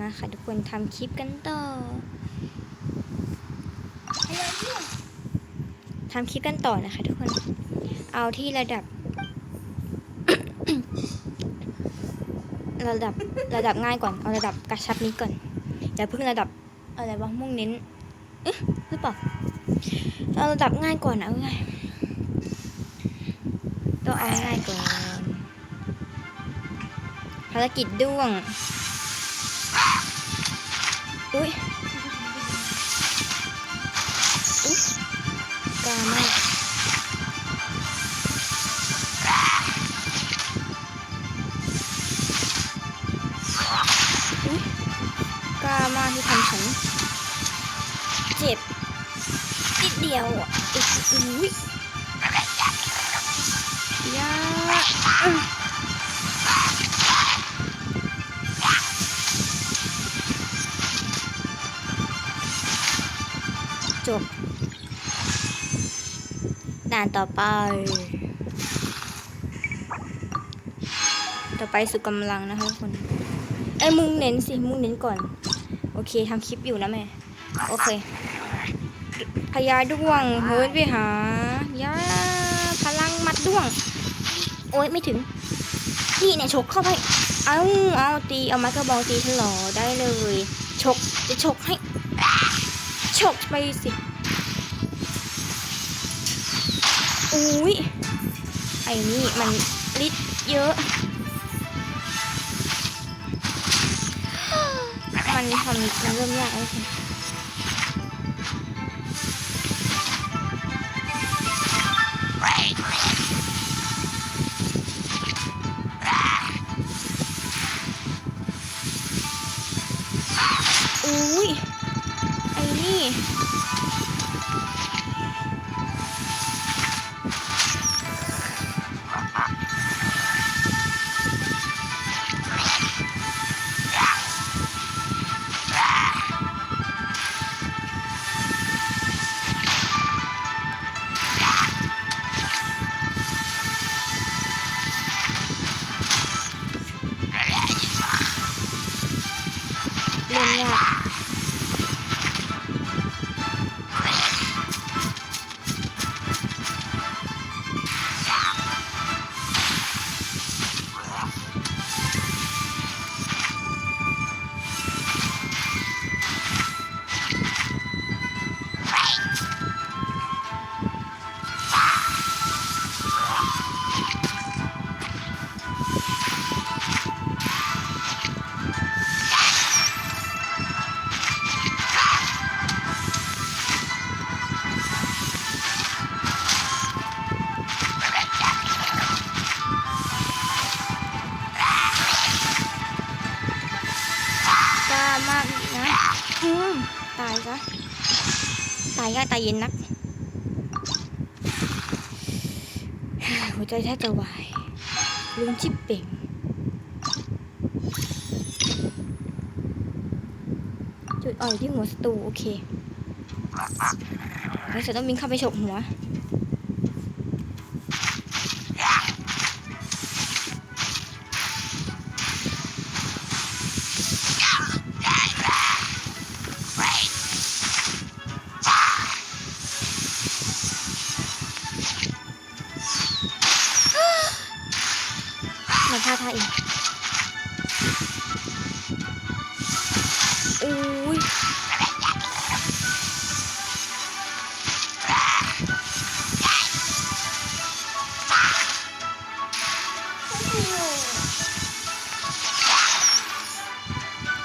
มาค่ะทุกคนทำคลิปกันต่อทำคลิปกันต่อนะคะทุกคน เอาที่ระดับ ระดับระดับง่ายก่อน เอาระดับกระชับนี้ก่อนอย่าเพิ่งระดับอะไรวะมุ่งเน้นเอ๊ะหรือเปล่าเอาระดับง่ายก่อนนะง่ายต้องเอาง่ายก่อน ภารกิจด้วง อุ้ยอุ๊ยกล้ามากอุ๊ยกล้ามากที่ทำฉัน เจ็บนิดเดียวอะอุ๊ยอุ้ยยาานต่อไป ต่อไปสุดกำลังนะคะทุกคน เอ้ยมุ่งเน้นสิมุ่งเน้นก่อน โอเคทำคลิปอยู่นะแม่ โอเคพญาด้วงเฮิร์ตไปหายาพลังมัดด้วง โอ๊ยไม่ถึง นี่เนี่ยฉกเข้าไป เอาเอาตีเอาไม้กระบองตีฉลอได้เลยฉกจะฉกให้ฉกไปสิ อุ้ยไอ้นี่มันฤทธิ์เยอะ มันทำมันเริ่มยากแล้วสิ ตายง่ายตายเย็นนัก หัวใจแทบจะวายลืมชิปเป่งจุดอ่อนอยู่ที่หัวสตู โอเคแล้วจะต้องบินเข้าไปฉกหัวาท่าท่าอีกอุ้ย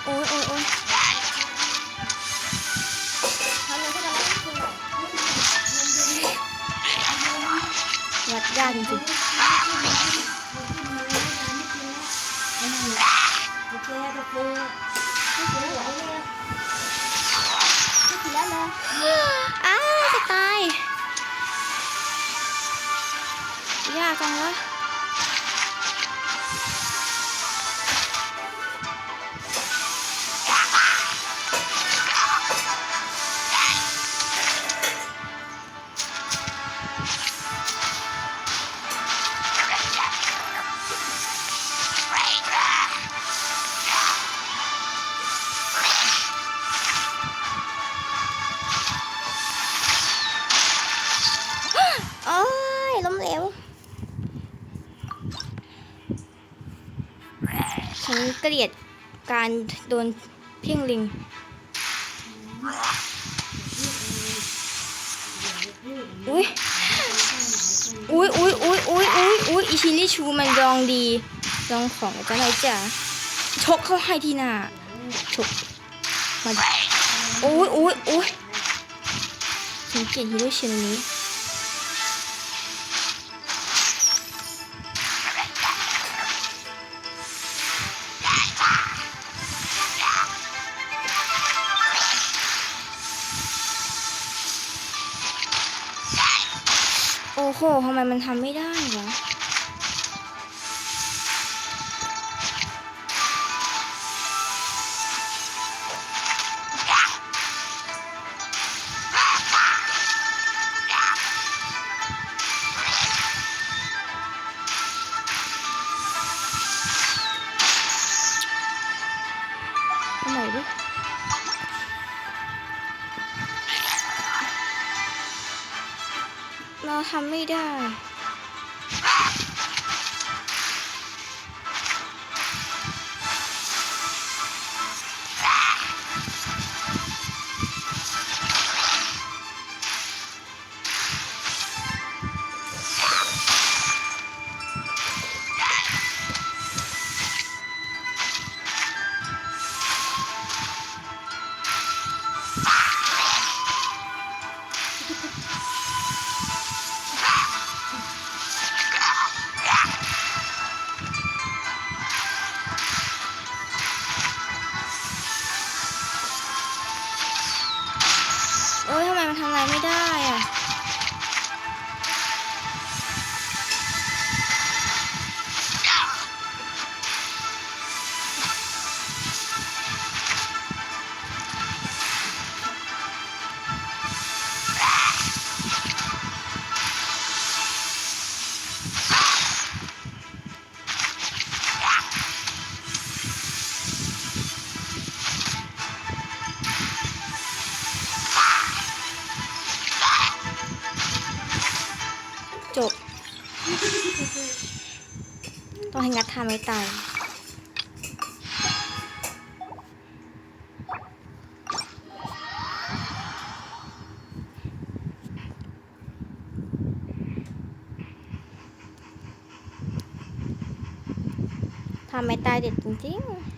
โอ้ยโอ้ยโอ้ยวัดยากจริง ยาก เกลียดการโดนเพ่งลิงอุ้ยอุ้ยอุ้ยอุ้ยอุ้ยอุ้ยอุ้ยอิชินิชูมันลองดีลองของจะไหนจ้ะชกเข้าให้ทีหน้าชกมาดิอุ้ยอุ้ยอุ้ยฉันเกลียดฮิโรชินนี้ โหทำไมมันทำไม่ได้วะ ทำไม่ได้ ต้องให้งัดทำไม่ตายทำไม่ตายเด็ดจริงๆ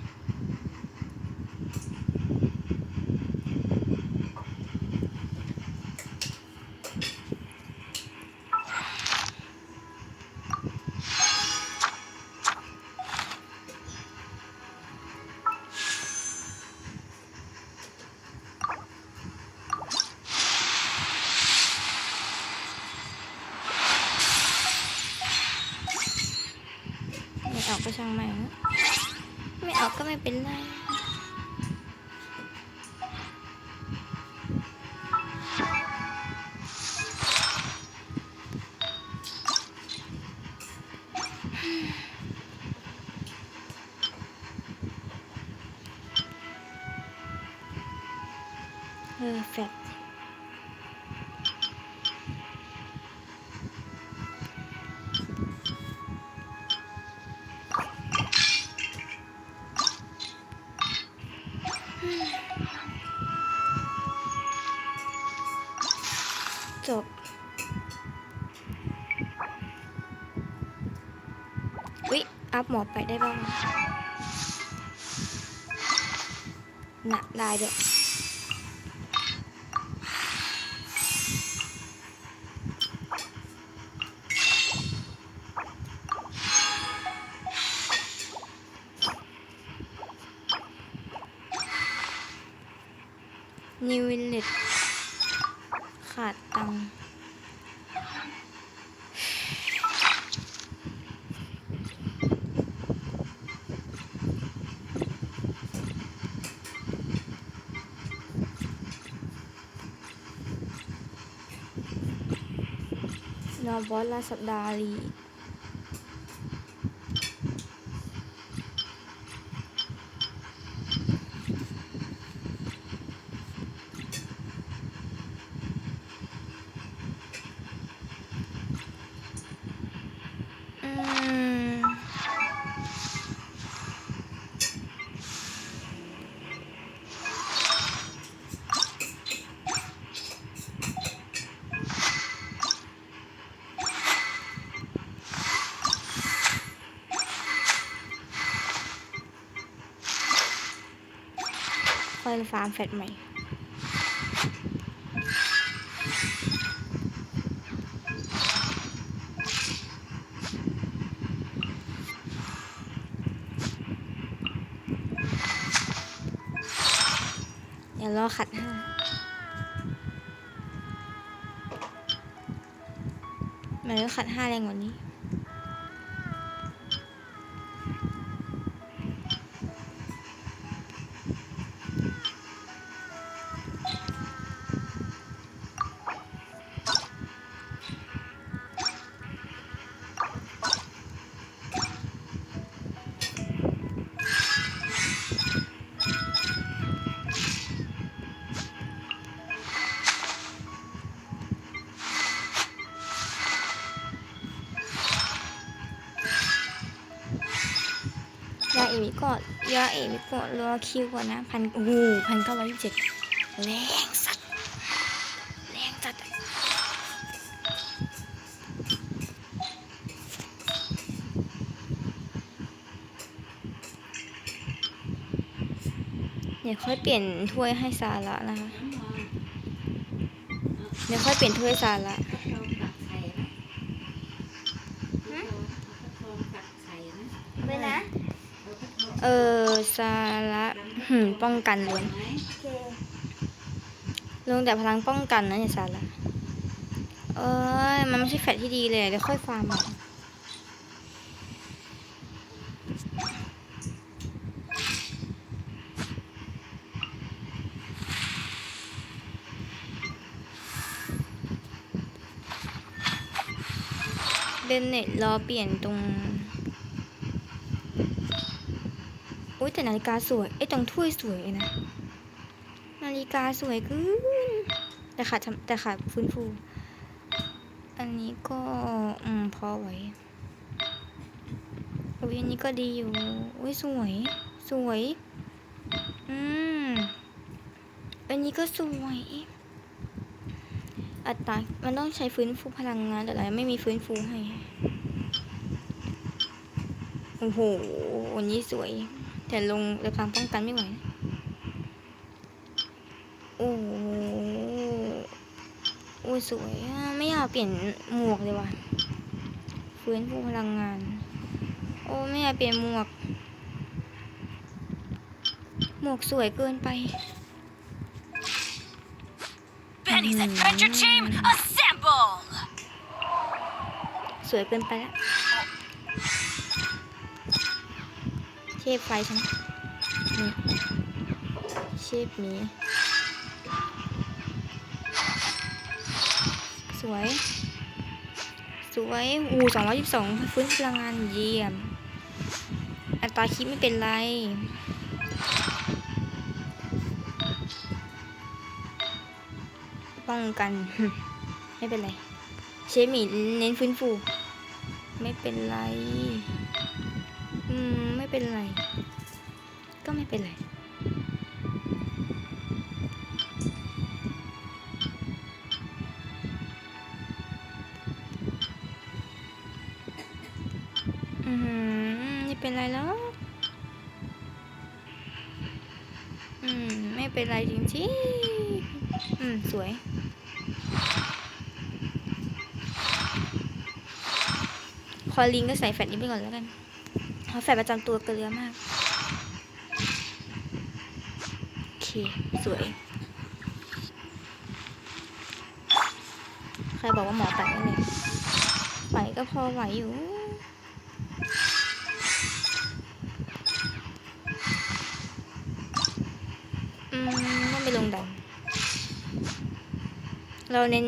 ช่างแม่งนะไม่ออกก็ไม่เป็นไรเออแฟก อัพหมอไปได้บ้างหน่ะได้ด้วยนิววิลเลตขาดตังค์ รอบอ ค่อยฟาร์มแฟตใหม่เดี๋ยวรอขัดห้ามันก็ขัดห้าแรงกว่านี้ มิก่อนยาเอมิก่อนรอคิวก่อนนะพันโอ้โหพันเก้าร้อยยี่สิบเจ็ดแรงสัตว์แรงจัดอะเดี๋ยวค่อยเปลี่ยนถ้วยให้ซาระนะคะเดี๋ยวค่อยเปลี่ยนถ้วยซาระ ไปนะ เออซาระหืมป้องกันล้วนลงแต่พลังป้องกันนะอย่าซาระเอ้ยมันไม่ใช่แฟตที่ดีเลยเดี๋ยวค่อยฟาร์มเบนเน็ตรอเปลี่ยนตรง อุ้ย แต่นาฬิกาสวยเอ้ยตรงถ้วยสวยนะ นาฬิกาสวยเกินแต่ขาดทำแต่ขาดฟื้นฟู อันนี้ก็อืมพอไหวอุ้ยอันนี้ก็ดีอยู่อุ้ยสวย สวย อืมอันนี้ก็สวยอัตรามันต้องใช้ฟื้นฟูพลังงานแต่เราไม่มีฟื้นฟูให้ โอ้โหอันนี้สวย แต่ลงแต่พลังป้องกันไม่ไหวนะโอ้โหโอ้ยสวยอะไม่อยากเปลี่ยนหมวกเลยว่ะฟื้นฟูพลังงาน โอ้ไม่อยากเปลี่ยนหมวก หมวกสวยเกินไป Benny's Adventure Team, assemble! สวยเกินไปแล้ว เชฟไฟฉันนี่เชฟมีสวย สวย อูสองร้อยยี่สิบสองฟื้นพลังงานเยี่ยม อัตราคิดไม่เป็นไรป้องกัน ไม่เป็นไร เชฟมีเน้นฟื้นฟู ไม่เป็นไร เป็นไร ก็ไม่เป็นไร อืมไม่เป็นไรแล้วอืม ไม่เป็นไรจริงๆ อืม สวยคอลิงก็ใส่แฟตนี้ไปก่อนแล้วกัน เพราแฟตประจำตัวเกลือมาก โอเค สวย ใครบอกว่าหมอไปไม่เลยไหวก็พอไหวอยู่อืมต้องไปลงดันเราเน้น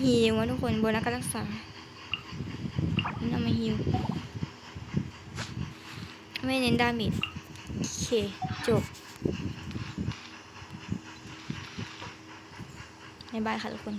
ฮีลนะทุกคนบนนักการรักษาเน้นเอามาฮิว ไม่เน้นดาเมจโอเคจบบ๊ายบายค่ะทุกคน